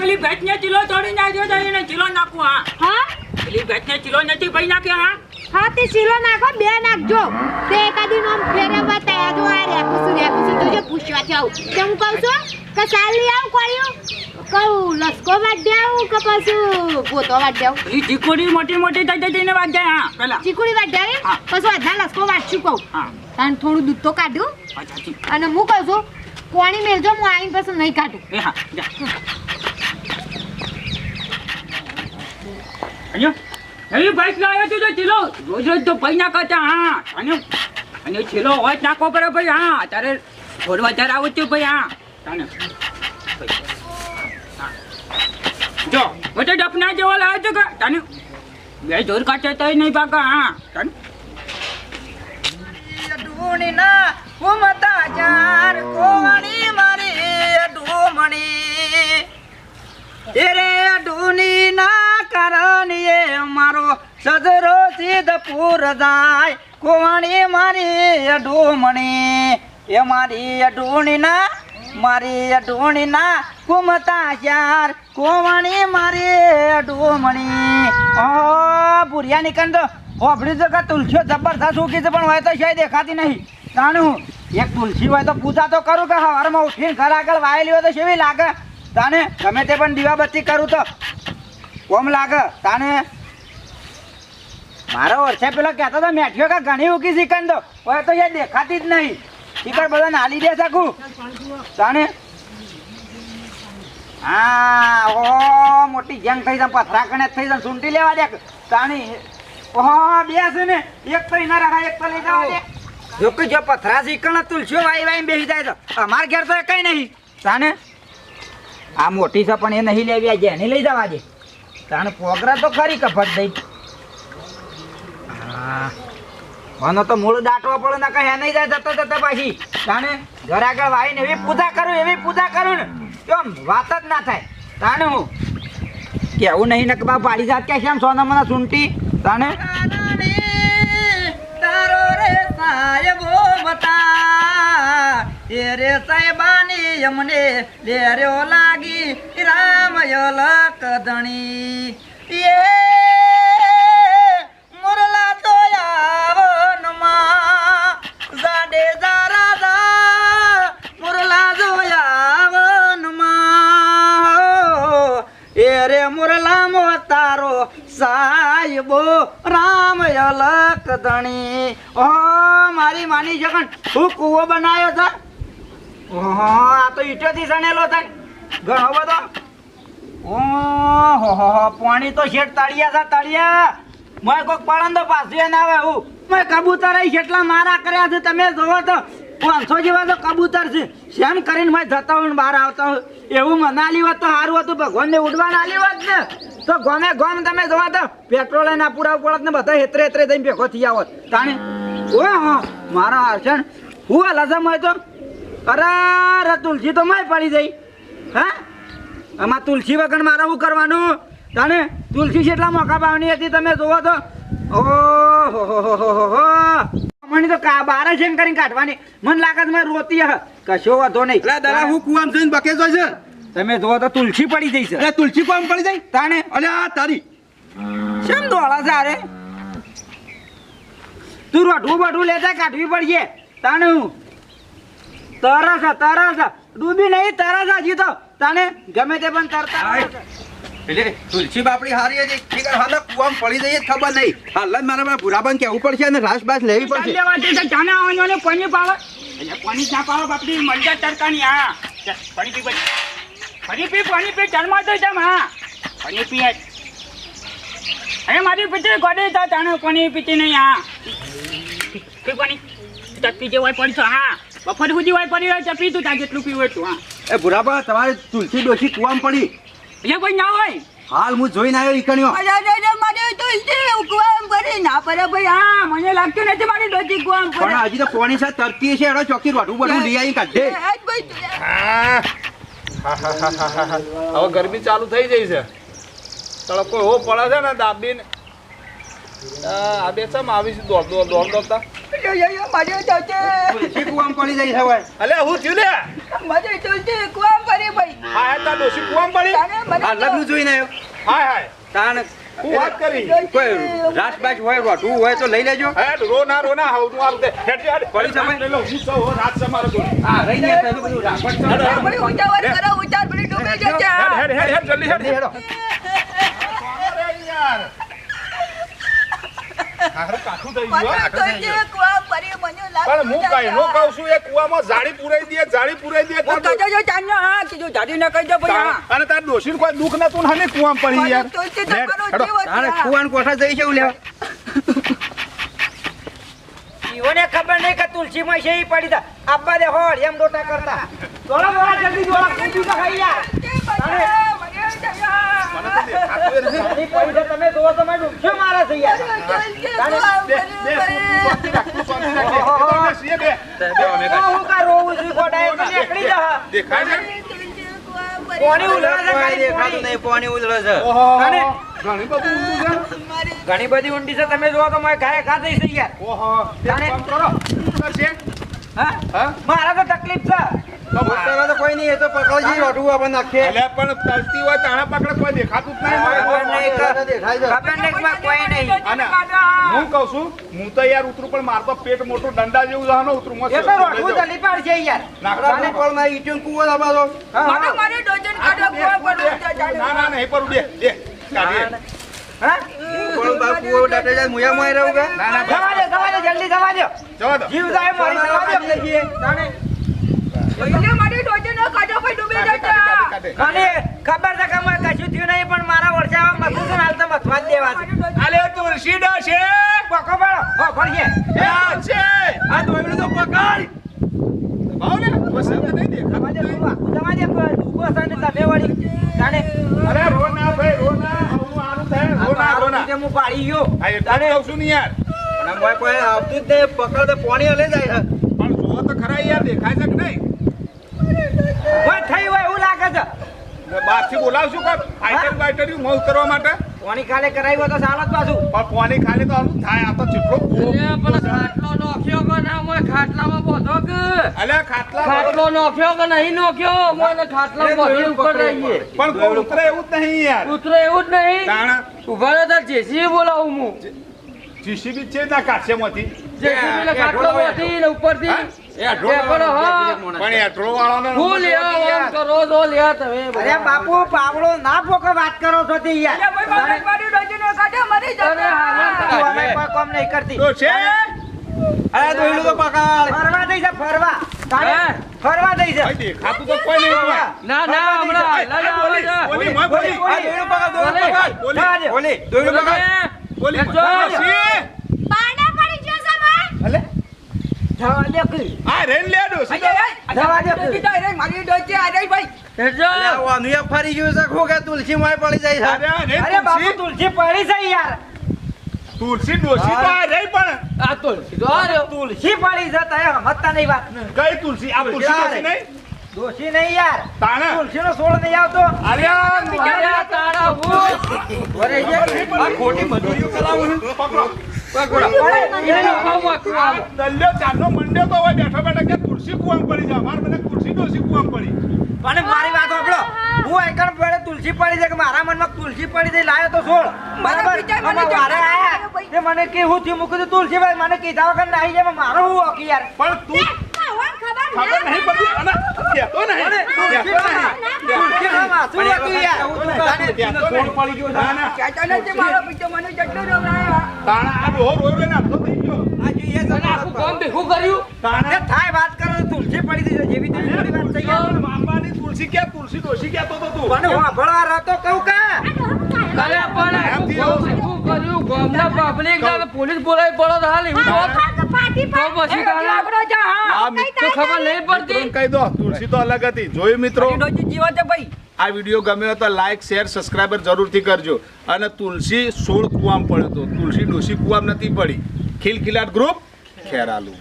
પેલી ભેંસને ચીલો તોડી નાખ્યો તો એને ચીલો નાખું હા. હા? પેલી ભેંસને ચીલો નથી ભાઈ નાખ્યો હા? હા તે ચીલો નાખો બે નાખજો. તે એકાદી નોમ ફેરવવા તૈયાર જો આ રેકુસુ રેકુસુ તો તુજે પૂછવા છે આવું તે હું કહું છું કે સાલી આવું કર્યું કહું લસકો વાઢી આવું કે પછી પોતો વાઢી આવું પેલી ચીકુડી મોટી મોટી થઈ જતી એને વાત હા પેલા. ચીકુડી વાઢી આવી પછી અડધા લસકો વાઢશું કહું? હા. અને થોડું દૂધ તો કાઢ્યું અને હું કહું છું કોણી મેળજો હું આવીને પછી નહીં કાઢું. હા જા. અહીંયા એવી ભાઈ લાવ્યો તું તો ચીલો, રોજ રોજ તો ભાઈ કરતા હા. અને અને હોય નાખવો પડે ભાઈ, હા. તારે થોડું વધારે આવું ભાઈ, હા. તને હા. જો, બધો ડફના જેવો લાવ્યો છું કે બે જોર કાચે તો નહીં પાકા હા. તને ઢૂંઢીના ઘૂમતા ચાર કોણી, મારી ઢૂમણી એરે ઢૂંઢીના કરણીએ મારો સજરો સિદ્ધપુર જાય. કોણી મારી અઢોમણી એ મારી ઢૂંઢીના મારી ઢૂંઢીના કુમતા ચાર કોવણી મારી અઢોમણી ઓ ભૂરિયા નીકળ તો હોભળી તો કે તુલસીઓ જબરદસ્ત ઉગી છે, પણ હોય તો શાય દેખાતી નહીં. જાણું એક તુલસી હોય તો પૂજા તો કરું કે સવારમાં ઉઠીને ઘર આગળ વાયેલી હોય તો કેવી લાગે? તાને ગમે તે પણ દીવાબત્તી કરું તો. કોમ લાગે? તાને? મારો વર્ષે પેલો કહેતો હતો મેઠિયો કે ઘણી ઉકી શીખન તો હવે તો શાયદ દેખાતી જ નહીં. શીખર બધા નાલી દે શકું તાને? હા ઓ મોટી જંગ થઈ જાય પથરા કણે થઈ જાય સુંટી લેવા દે. તાણી ઓહો, બે છે ને. એક તો એના રાખા એક તો લઈ જવા દે. જો કે જો પથરા શીખણ તુલસીઓ વાઈ વાઈ બેસી જાય તો. અમાર ઘેર તો કઈ નહીં. તાને? આ મોટી છે, પણ એ નહીં લેવી, આ જેને લઈ જવા દે. તાણે પોગરા તો ખરી કફટ દઈ. મને તો મૂળ દાટવો પડે ને કઈ નહીં જાય જતો જતો પાછી. તાણે ઘર આગળ વાઈને એવી પૂજા કરું, એવી પૂજા કરું ને, કેમ વાત જ ના થાય. તાણે હું? કેવું નહીં કે બા પાડી જાત કે છે સોના મને સુંટી તાણે? તારો રે સાહેબો બતા રે સાહેબાની અમને લેર્યો લાગી રામ યલક ધણી એ મુરલા તો આવનમાં જાડેજા રાજા, મુરલા જોયાવનમાં એ રે મુરલા મો તારો સાહેબો રામ અલક ધણી ઓ મારી માની જગન હું કૂવો બનાવ્યો ઓહો આ તો ઈંટોથી સણેલો છે. ઘણો બધો. ઓહો, હો હો, પાણી તો તળિયા છે, તળિયા. મેં કોઈક પડંદો પાછું ના આવે હું. મેં કબૂતર મારા કર્યા છે, તમે જોવો તો. પાંચસો જેવા તો કબૂતર છે. શેમ કરીને મેં જતા હોય બહાર આવતા હું એવું મનાલી હોત તો સારું હતું, ભગવાનને ઉડવા નાલી હોત ને. તો ગમે ગમ તમે જોવા તો પેટ્રોલ ના પૂરાવું પડત ને બધા હેતરે હેતરે થઈને ભેગો થઈ આવત તાણે. ઓ હા મારા હર્ષણ હું આ લસમ હોય તો અરે તુલસી તો માય પડી જઈ હા? આમાં તુલસી વગર મારે શું કરવાનું? તાને તુલસી જેટલા મોકા ભાવની હતી તમે જોવો તો. ઓહો હો હો હો હો મને તો કા બારે છે એમ કરીને કાઢવાની. મને લાગે છે મેં રોતી હ. કશો વાંધો નહીં. એટલે દાદા હું કુવામ જઈને બકે જાય છે. તમે જોવો તો તુલસી પડી જઈ છે. એટલે તુલસી કોમ પડી જાય તાણે. અલે આ તારી. કેમ દોડા છે અરે તું રોઢું બઢું લેતા કાઢવી પડશે. તાણે હું? તરસ છે, તરસ છે. ડૂબી નહીં તરસ હજી તો તાને ગમે તે પણ તરતા. એટલે તુલસી બાપડી હારી હતી. ઠીક હાલ કુવામ પડી જઈએ ખબર નહીં. હાલ મારા ભૂરાબાન કહેવું પડશે અને રાસ બાસ લેવી પડશે. ચાના આવવાનો ને પાણી પાવે એટલે પાણી ના પાવે બાપડી? મરજા હા. ચાલ, પાણી પી પાણી પી પાણી પી જન્મા તો જમ હા. પાણી પી અરે મારી પીતી ગોડે તા તાણે પાણી પીતી નહીં હા. પી પાણી હોય પડશો હા. બપોર સુધી હોય પડી હોય ચપી તું ત્યાં જેટલું પીવું એટલું હા. એ ભુરાબા તમારે તુલસી ડોસી કુવામ પડી. એટલે કોઈ ના હોય? હાલ હું જોઈને આવ્યો ઈકણ્યો. અરે, અરે, કુવામ પડી. ના પડે ભાઈ હા મને લાગતું નથી મારી ડોચી કુવામ પડે. પણ હજી તો પોણી છે તરતી છે એડો ચોકી રોઢું બધું લઈ આવી કાઢે હવે ગરમી ચાલુ થઈ જઈ છે. તડકો એવો પડે છે ને દાબીને. આ આ બે ચમ આવીશું દોડ દોડ દોડ દોડતા. તુલસી કુવામાં પડી જાય હવે અલે હું થયું લે? મારે તો કુવામ પડી ભાઈ હા હા તાર ડોશી કુવામ પડી? હાલતનું જોઈને આવ્યો. તાણ હું વાત કરી? કોઈ હોય તો લઈ લેજો. હેડ રો ના રો ના હવ તું આમ દે હેડ હેડ. પડી સમય? લઈ લો હું સૌ રાત સમારો જોડે હા રહી ગયા પેલું બધું હેડ હેડ. હેડ હેડ જલ્દી હેડ હેડો. હો. હું નો ને પડી કુવાન કોઠા જઈ છે એવું લેવા ઈવોને ખબર નહીં કે તુલસીમાં છે ઈ પડી તા. આબ્બા દે હોળ એમ ડોટા કરતા. જલ્દી દોડા કૂદી તો ખાઈ યાર મને તો દેખાતું ય નથી. ઈ પડી છે તમે જોવો તો મને મારે છે બે, બે, શાંતિ રાખ, શાંતિ રાખ. બે, બે, બે, સીએ બે. ઓ, હું કા રોવું છું ગોડા નીકળી જા દેખાય છે? કોની ઉલળે છે દેખાતું નહીં પાણી ઉલળે છે અને? ઘણી બધું ઊંધું છે. ઘણી બધી ઊંડી છે તમે જોવો તો મેં ખાય ખા થઈ ગયા યાર ઓહો, કામ કરો. મારા તો તકલીફ છે. તો મારે- તો કોઈ નહીં એ તો પકડજી રોટવું આપણે નાખીએ. અલ્યા પણ તરતી હોય તાણા પકડે કોઈ દેખાતું જ નહીં ખબર હોય. નહીં કે- દેખાય છે. ખબર નહીં કે માં કોઈ નહીં અને હું કહું છું હું તો યાર ઉતરું પણ મારતો પેટ મોટું દંડા જેવું છે ને ઉતરું મસ્ત. એ તો રોટવું લેજો. પાડ છે યાર. નાખડા પણ મારી ઈટું કૂવો દબાવો. ના ના નહીં પર દો દો જવા દો જવા દો જીવ જાય મારી જવા દો. જઈએ જાણે કાઢે. અને ખબર છે કે મને કશું થયું નહીં પણ મારા વર્ષામાં મથું છે હાલ તો મથવા જ દેવા છે. અલે તુલસી છે પકો પાડો. હો ફરીએ એ આ છે આ દોયડું તો પકડ. ભાવ ને બસ એમ નહીં દેખાવા દે દેખાતું જવા દે ડૂબો છે ને તને વળી જાણે અરે રો ના ભાઈ રો ના હું આનું થાય રો ના રો ના હું પાડી ગયો. આ એટલે જ કહું યાર. અને મોય કોઈ આવતું જ નહીં પકડ તો પાણી હલે જાય પણ જો તો ખરા યાર દેખાય છે કે નહીં? કોઈ થઈ હોય એવું લાગે છે. બહારથી બોલાવશું કે આઈટમ બાઈટરી મોહ કરવા માટે? કોની કાલે કરાવ્યો તો ચાલો જ પાછું. પણ પાણી ખાલે તો આનું થાય આ તો ચેટલો પેલો ખાટલો નોખ્યો કે ના? મોય ખાટલામાં બોધો કે? અલ્યા ખાટલા ખાટલો નોખ્યો કે નહીં નોખ્યો? મોય ખાટલા બોધી ઉપર રહીએ પણ કોઈ ઉતરે એવું જ નહીં યાર. ઉતરે એવું જ નહીં. ઊભા રહો તાર જેસી બોલાવું હું. જીસીબી છે ના કાશ્યમાંથી જેસીબી લે કાટલો બોધી ને તમે અરે બાપુ પાવડો ના પોકે વાત કરો છો તે યાર. કરતી. તો છે? અરે. દોયડું તો પકડ. ફરવા ફરવા દઈ છે. ભાઈ તો કોઈ નહીં હોય. ના ના હમણાં હાલા જ બોલી બોલી મોય બોલી આ દોયડું પકડ દોયડું બોલે. પકડ. બોલી. બોલી દોયડું પકડ. બોલી પાડા પડી ગયો ભાઈ. અલે જવા દે કી. આ રેન લેડો ડોશી જવા દે કી. તો રે મારી ડોચે ફરી ગયું ભાઈ કે તુલસી મોય પડી જાય અરે છે આ રેન અરે બાપુ તુલસી. તુલસી પડી જાય યાર. તુલસી ડોસી તો આ રહી પણ. આ તુલસી તો આ રહ્યો. તુલસી પડી જતા એ સમજતા નહીં વાત કઈ તુલસી? આ તુલસી ડોશી નહીં? દોષી નહીં યાર. તાણા. તુલસી નો સોળ નહીં આવતો. અલ્યા અરે તારા હું. અરે આ ખોટી મજૂરીઓ કરાવું પકડો. બેઠો બેઠા કે તુલસી કુવામ પડી જાય મારે મને તુલસી ડોશી કુવામ પડી. અને મારી વાત સાંભળો. હું એકણ પડે તુલસી પડી છે કે મારા મનમાં તુલસી પડી છે લાયો તો છોડ. બરાબર? આમાં વારે આયા. તે મને કેવું થયું મૂકી દીધું તુલસી ભાઈ મને કીધા વગર નાહી જાય મારો હું ઓકી યાર? પણ તું ખબર નહીં પડતી અને કહેતો નહીં. કહેતો નહીં. તુલસી ભાઈ માથું હતું યાર. કહેતો નહીં. ના, ના. તાણા આ ડોહો રોયો રોઈને આટલો થઈ ગયો. આ જોઈએ તને આખું કામ ભેગું કર્યું? તાણા થાય વાત કરો તો તુલસી પડી હતી જેવી તેવી થોડી વાત થઈ યાર પણ બાપાની તુલસી ક્યાં તુલસી ડોશી કહેતો તો તું મને હું સાંભળવા રહેતો કહું કે? અરે પણ આખું કર્યું? ગામના પબ્લિક ને પોલીસ બોલાવી પડો તો હાલ એવું હોત. તો પછી કાલે આ તો ખબર નહીં પડતી. કહી દો તુલસી તો અલગ હતી. જોયું મિત્રો? આ વીડિયો ગમ્યો તો લાઈક શેર સબસ્ક્રાઈબર જરૂરથી કરજો. અને તુલસી સોળ કુવામ પડ્યો તો તુલસી ડોસી કુવામ નથી પડી. ખિલખિલાટ ગ્રુપ ખેરાલુ.